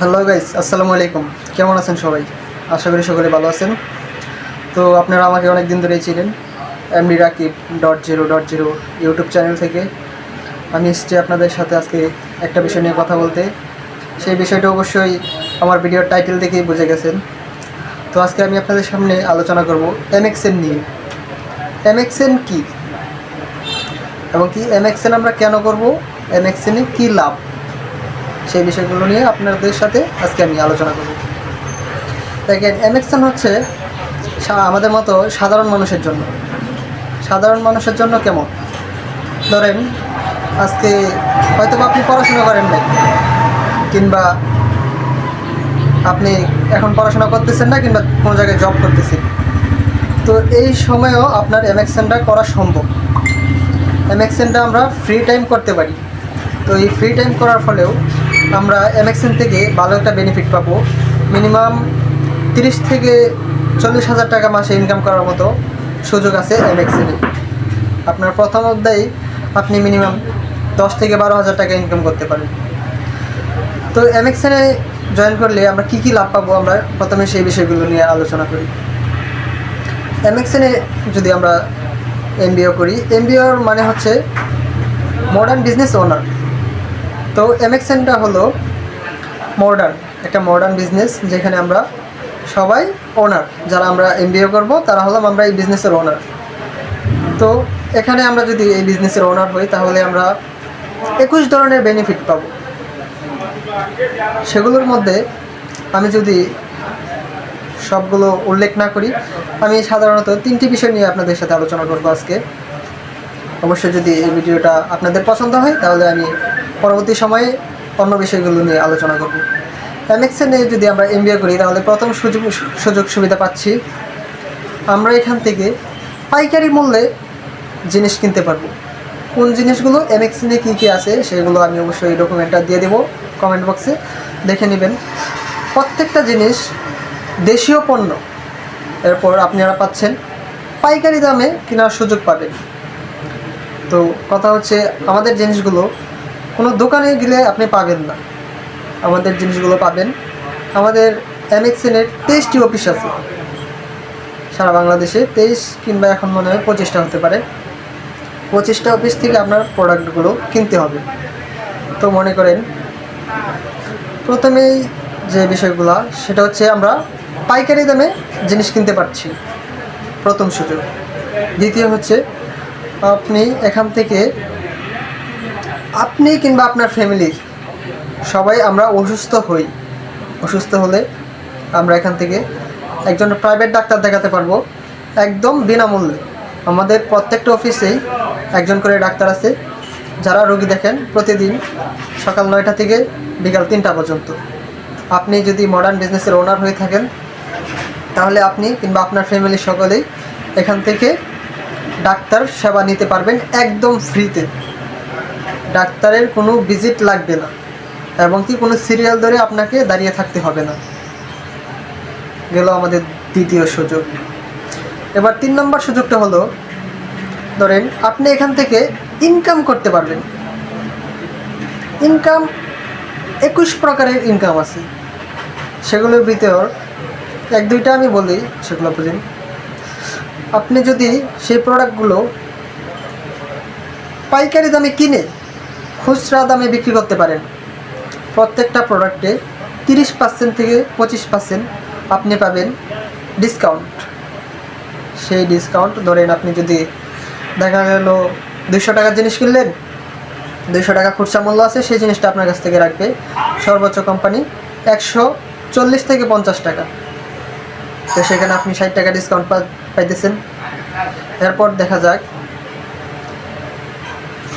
Hello guys আসসালামু আলাইকুম কেমন আছেন সবাই? আশা করি সকলে ভালো আছেন। তো আপনারা আমাকে অনেক দিন ধরেই ছিলেন MD Rakib dot zero dot zero YouTube channel থেকে। আমি এসেছি আপনাদের সাথে আজকে একটা বিষয় নিয়ে কথা বলতে। সেই বিষয়টা অবশ্যই আমার ভিডিওর টাইটেল দেখেই বুঝে গেছেন। তো আজকে আমি আপনাদের সামনে আলোচনা করব এমএক্সএন নিয়ে। এমএক্সএন কী? এবং কি এমএক্সএন আমরা কেন করব? এমএক্সএনে কী লাভ? সেই বিষয়গুলো নিয়ে আপনাদের সাথে আজকে আমি আলোচনা করব। দেখেন এমএক্সএন হচ্ছে আমাদের মতো সাধারণ মানুষের জন্য। সাধারণ মানুষের জন্য কেমন? ধরেন, আজকে হয়তো আপনি পড়াশোনা করেন না কিংবা আপনি এখন পড়াশোনা করতেছেন না, কিংবা কোনো জায়গায় জব করতেছেন। তো এই সময়েও আপনার এমএক্সএনটা করা সম্ভব। এমএক্সএনটা আমরা ফ্রি টাইম করতে পারি। তো এই ফ্রি টাইম করার ফলেও আমরা এমএক্সএন থেকে ভালো একটা বেনিফিট পাবো। মিনিমাম তিরিশ থেকে চল্লিশ হাজার টাকা মাসে ইনকাম করার মতো সুযোগ আছে এমএক্সএনে আপনার প্রথম অধ্যায়ে আপনি মিনিমাম দশ থেকে বারো হাজার টাকা ইনকাম করতে পারেন। তো এমএক্সএনে জয়েন করলে আমরা কী কী লাভ পাবো আমরা প্রথমে সেই বিষয়গুলো নিয়ে আলোচনা করি। এমএক্সএনে যদি আমরা এমবিও করি এমবিওর মানে হচ্ছে মডার্ন বিজনেস ওনার তো এমএক্সএনটা হলো মডার্ন একটা মডার্ন বিজনেস যেখানে আমরা সবাই ওনার যারা আমরা এমবিও করব, তারা হলাম আমরা এই বিজনেসের ওনার তো এখানে আমরা যদি এই বিজনেসের ওনার হই, তাহলে আমরা একুশ ধরনের বেনিফিট পাবো। সেগুলোর মধ্যে আমি যদি সবগুলো উল্লেখ না করি, আমি সাধারণত তিনটি বিষয় নিয়ে আপনাদের সাথে আলোচনা করব আজকে। অবশ্যই যদি এই ভিডিওটা আপনাদের পছন্দ হয়, তাহলে আমি পরবর্তী সময়ে অন্য বিষয়গুলো নিয়ে আলোচনা করব। নিয়ে যদি আমরা এমবিএ করি, তাহলে প্রথম সুযোগ সুযোগ সুবিধা পাচ্ছি, আমরা এখান থেকে পাইকারি মূল্যে জিনিস কিনতে পারব। কোন জিনিসগুলো এমএক্সএনে কী কী আছে, সেগুলো আমি অবশ্যই ডকুমেন্টটা দিয়ে দেবো কমেন্ট বক্সে দেখে নেবেন। প্রত্যেকটা জিনিস দেশীয় পণ্য, এরপর আপনারা পাচ্ছেন পাইকারি দামে কেনার সুযোগ পাবেন। তো কথা হচ্ছে, আমাদের জিনিসগুলো কোনো দোকানে গেলে আপনি পাবেন না। আমাদের জিনিসগুলো পাবেন। আমাদের এমএক্সএনের তেইশটি অফিস আছে। সারা বাংলাদেশে তেইশ কিংবা এখন মনে হয় পঁচিশটা হতে পারে। পঁচিশটা অফিস থেকে আপনার প্রোডাক্টগুলো কিনতে হবে। তো মনে করেন, প্রথমেই যে বিষয়গুলো, সেটা হচ্ছে আমরা পাইকারি দামে জিনিস কিনতে পারছি। প্রথম সুযোগ। দ্বিতীয় হচ্ছে, আপনি এখান থেকে আপনি কিংবা আপনার ফ্যামিলির সবাই আমরা অসুস্থ হই। অসুস্থ হলে আমরা এখান থেকে একজন প্রাইভেট ডাক্তার দেখাতে পারব। একদম বিনামূল্যে। আমাদের প্রত্যেকটা অফিসেই একজন করে ডাক্তার আছে। যারা রোগী দেখেন প্রতিদিন সকাল নয়টা থেকে বিকাল তিনটা পর্যন্ত। আপনি যদি মডার্ন বিজনেসের ওনার হয়ে থাকেন, তাহলে আপনি কিংবা আপনার ফ্যামিলির সকলেই এখান থেকে ডাক্তার সেবা নিতে পারবেন একদম ফ্রিতে ডাক্তারের কোনো ভিজিট লাগবে না এবং কি কোনো সিরিয়াল ধরে আপনাকে দাঁড়িয়ে থাকতে হবে না। গেল আমাদের দ্বিতীয় সুযোগ। এবার তিন নম্বর সুযোগটা হলো, ধরেন আপনি এখান থেকে ইনকাম করতে পারবেন। ইনকাম একুশ প্রকারের ইনকাম আছে। সেগুলোর ভিতর এক দুইটা আমি বলি, সেগুলো বুঝিন। আপনি যদি সেই প্রোডাক্টগুলো পাইকারি দামে কিনে খুচরা দামে বিক্রি করতে পারেন। প্রত্যেকটা প্রোডাক্টে তিরিশ পার্সেন্ট থেকে পঁচিশ পার্সেন্ট আপনি পাবেন ডিসকাউন্ট সেই ডিসকাউন্ট ধরেন আপনি যদি দেখা গেল দুইশো টাকার জিনিস কিনলেন, দুইশো টাকা খুচরা মূল্য আছে, সেই জিনিসটা আপনার কাছ থেকে রাখবে সর্বোচ্চ কোম্পানি একশো চল্লিশ থেকে পঞ্চাশ টাকা। তো সেখানে আপনি ষাট টাকা ডিসকাউন্ট পাইতেছেন। এরপর দেখা যাক।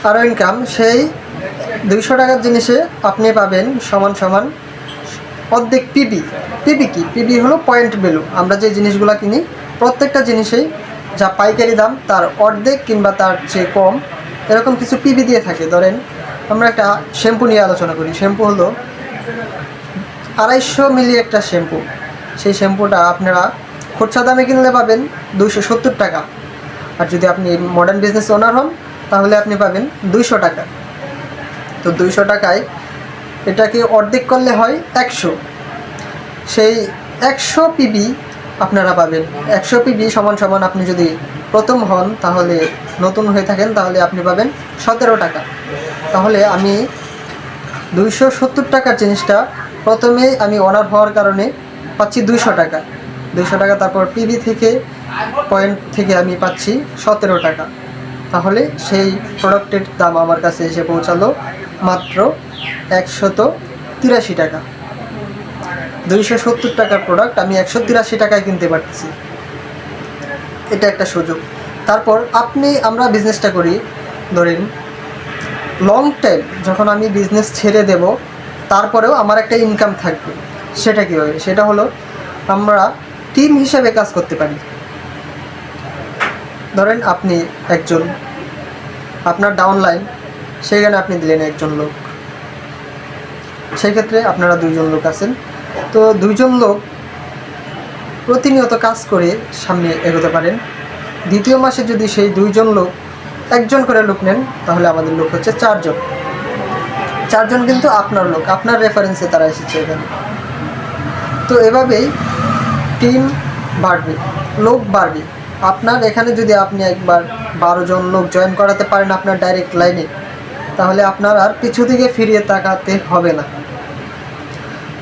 আরও ইনকাম সেই দুইশো টাকার জিনিসে আপনি পাবেন সমান সমান অর্ধেক পিবি পিবি কি? পিবি হলো পয়েন্ট ভ্যালু আমরা যে জিনিসগুলো কিনি, প্রত্যেকটা জিনিসেই যা পাইকারি দাম, তার অর্ধেক কিংবা তার চেয়ে কম, এরকম কিছু পিবি দিয়ে থাকে। ধরেন, আমরা একটা শ্যাম্পু নিয়ে আলোচনা করি। শ্যাম্পু হলো আড়াইশো মিলি একটা শ্যাম্পু। সেই শ্যাম্পুটা আপনারা খুচরা দামে কিনলে পাবেন দুইশো সত্তর টাকা। আর যদি আপনি মডার্ন বিজনেস ওনার হন, তাহলে আপনি পাবেন দুইশো টাকা। তো দুইশো টাকায় এটাকে অর্ধেক করলে হয় একশো? সেই একশো পিবি আপনারা পাবেন। একশো পিবি সমান সমান আপনি যদি প্রথম হন তাহলে নতুন হয়ে থাকেন, তাহলে আপনি পাবেন সতেরো টাকা। তাহলে আমি দুইশো সত্তর টাকার জিনিসটা প্রথমে আমি অনার হওয়ার কারণে পাচ্ছি দুইশো টাকা। দুইশো টাকা তারপর পিবি থেকে পয়েন্ট থেকে আমি পাচ্ছি সতেরো টাকা। তাহলে সেই প্রোডাক্টের দাম আমার কাছে এসে পৌঁছালো মাত্র একশত তিরাশি টাকা। দুইশো সত্তর টাকার প্রোডাক্ট আমি একশো তিরাশি টাকায় কিনতে পারছি এটা একটা সুযোগ। তারপর আপনি আমরা বিজনেসটা করি, ধরেন লং টাইম যখন আমি বিজনেস ছেড়ে দেব, তারপরেও আমার একটা ইনকাম থাকবে। সেটা কীভাবে? সেটা হলো আমরা টিম হিসেবে কাজ করতে পারি। ধরেন আপনি একজন, আপনার ডাউনলাইন সেখানে আপনি দিলেন একজন লোক। সেই ক্ষেত্রে আপনারা দুইজন লোক আছেন। তো দুইজন লোক প্রতিনিয়ত কাজ করে সামনে এগোতে পারেন। দ্বিতীয় মাসে যদি সেই দুইজন লোক একজন করে লোক নেন, তাহলে আমাদের লোক হচ্ছে চারজন। চারজন কিন্তু আপনার লোক, আপনার রেফারেন্সে তারা এসেছে এখানে। তো এভাবেই টিম বাড়বে, লোক বাড়বে। আপনার এখানে যদি আপনি একবার বারো জন লোক জয়েন করাতে পারেন আপনার ডাইরেক্ট লাইনে তাহলে আপনার আর পিছু দিকে ফিরিয়ে তাকাতে হবে না।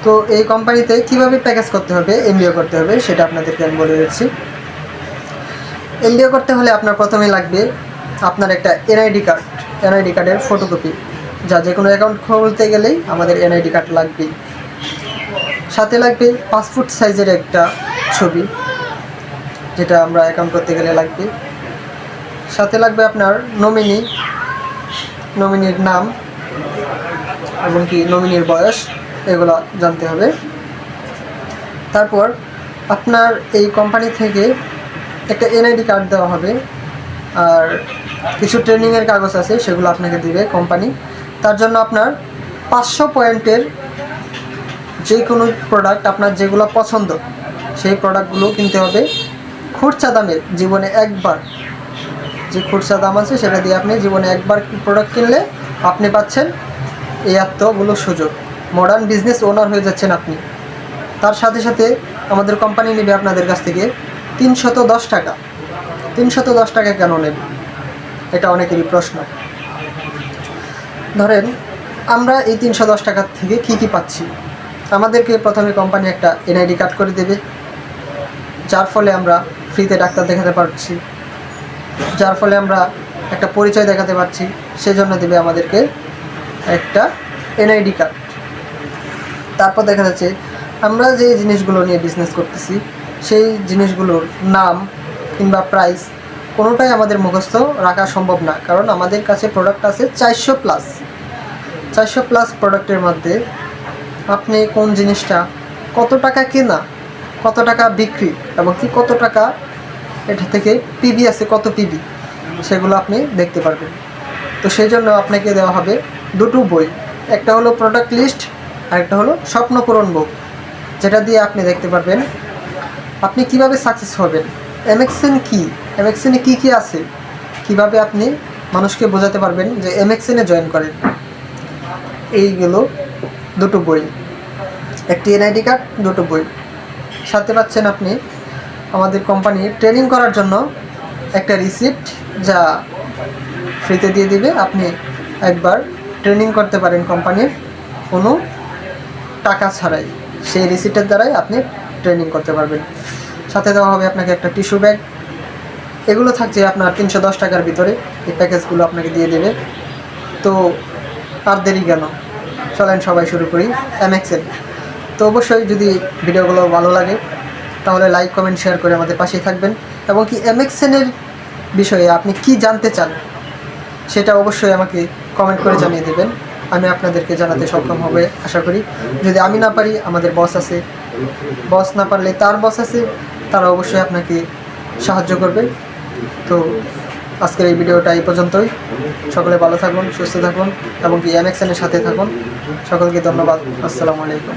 তো এই কোম্পানিতে কীভাবে প্যাকেজ করতে হবে এমবিও করতে হবে, সেটা আপনাদেরকে আমি বলে দিচ্ছি। এমবিও করতে হলে আপনার প্রথমে লাগবে আপনার একটা এনআইডি কার্ড এনআইডি কার্ডের ফটোকপি যা যে কোনো অ্যাকাউন্ট খুলতে গেলেই আমাদের এনআইডি কার্ড লাগবেই। সাথে লাগবে পাসপোর্ট সাইজের একটা ছবি, যেটা আমরা অ্যাকাউন্ট করতে গেলে লাগবে। সাথে লাগবে আপনার নমিনি নমিনির নাম এবং কি নমিনির বয়স, এগুলো জানতে হবে। তারপর আপনার এই কোম্পানি থেকে একটা এনআইডি কার্ড দেওয়া হবে, আর কিছু ট্রেনিংয়ের কাগজ আছে, সেগুলো আপনাকে দিবে কোম্পানি তার জন্য আপনার পাঁচশো পয়েন্টের যে কোনো প্রোডাক্ট আপনার যেগুলো পছন্দ, সেই প্রোডাক্টগুলো কিনতে হবে। খুরচা দামে জীবনে একবার যে খুরসা দাম আছে, সেটা দিয়ে আপনি জীবনে একবার প্রোডাক্ট কিনলে আপনি পাচ্ছেন এই এতগুলো সুযোগ। মডার্ন বিজনেস ওনার হয়ে যাচ্ছেন আপনি। তার সাথে সাথে আমাদের কোম্পানি নেবে আপনাদের কাছ থেকে তিনশত দশ টাকা। তিনশত দশ টাকা কেন নেবে? এটা অনেকেরই প্রশ্ন। ধরেন, আমরা এই তিনশো দশ টাকার থেকে কী কী পাচ্ছি? আমাদেরকে প্রথমে কোম্পানি একটা এনআইডি কার্ড করে দেবে। যার ফলে আমরা ফ্রিতে ডাক্তার দেখাতে পারছি। যার ফলে আমরা একটা পরিচয় দেখাতে পারছি, সেজন্য দেবে আমাদেরকে একটা এনআইডি কার্ড। তারপর দেখা যাচ্ছে, আমরা যে জিনিসগুলো নিয়ে বিজনেস করতেছি, সেই জিনিসগুলোর নাম কিংবা প্রাইস কোনোটাই আমাদের মুখস্থ রাখা সম্ভব না, কারণ আমাদের কাছে প্রোডাক্ট আছে চারশো প্লাস চারশো প্লাস প্রোডাক্টের মধ্যে আপনি কোন জিনিসটা কত টাকা কেনা, কত টাকা বিক্রি এবং কি কত টাকা এটা থেকে পিবি আছে, কত পিবি সেগুলো আপনি দেখতে পারবেন। তো সেই জন্য আপনাকে দেওয়া হবে দুটো বই। একটা হলো প্রোডাক্ট লিস্ট আর একটা হলো স্বপ্নপূরণ বুক যেটা দিয়ে আপনি দেখতে পারবেন আপনি কীভাবে সাকসেস হবেন। এমএক্সেন কি? এমএক্সেনে কি কি আছে? কীভাবে আপনি মানুষকে বোঝাতে পারবেন যে এমএক্সেনে জয়েন করেন। এইগুলো দুটো বই। একটি এনআইডি কার্ড দুটো বই। সাথে পাচ্ছেন আপনি আমাদের কোম্পানি ট্রেনিং করার জন্য একটা রিসিপ্ট যা ফ্রিতে দিয়ে দিবে। আপনি একবার ট্রেনিং করতে পারেন কোম্পানির কোনো টাকা ছাড়াই। সেই রিসিপ্টের দ্বারাই আপনি ট্রেনিং করতে পারবেন। সাথে দেওয়া হবে আপনাকে একটা টিস্যু ব্যাগ। এগুলো থাকছে আপনার তিনশো দশ টাকার ভিতরে। এই প্যাকেজগুলো আপনাকে দিয়ে দেবে। তো আর দেরি কেন? চলেন সবাই শুরু করি। এমএক্সেল তো অবশ্যই যদি ভিডিওগুলো ভালো লাগে তাহলে লাইক কমেন্ট শেয়ার করে আমাদের পাশেই থাকবেন। এবং কি এমএক্সেনের বিষয়ে আপনি কি জানতে চান, সেটা অবশ্যই আমাকে কমেন্ট করে জানিয়ে দেবেন। আমি আপনাদেরকে জানাতে সক্ষম হবে, আশা করি। যদি আমি না পারি, আমাদের বস আছে। বস না পারলে তার বস আছে, তারা অবশ্যই আপনাকে সাহায্য করবে। তো আজকের এই ভিডিওটা এই পর্যন্তই। সকলে ভালো থাকুন, সুস্থ থাকুন, এবং কি এমএক্সএনের সাথে থাকুন। সকলকে ধন্যবাদ। আসসালামু আলাইকুম।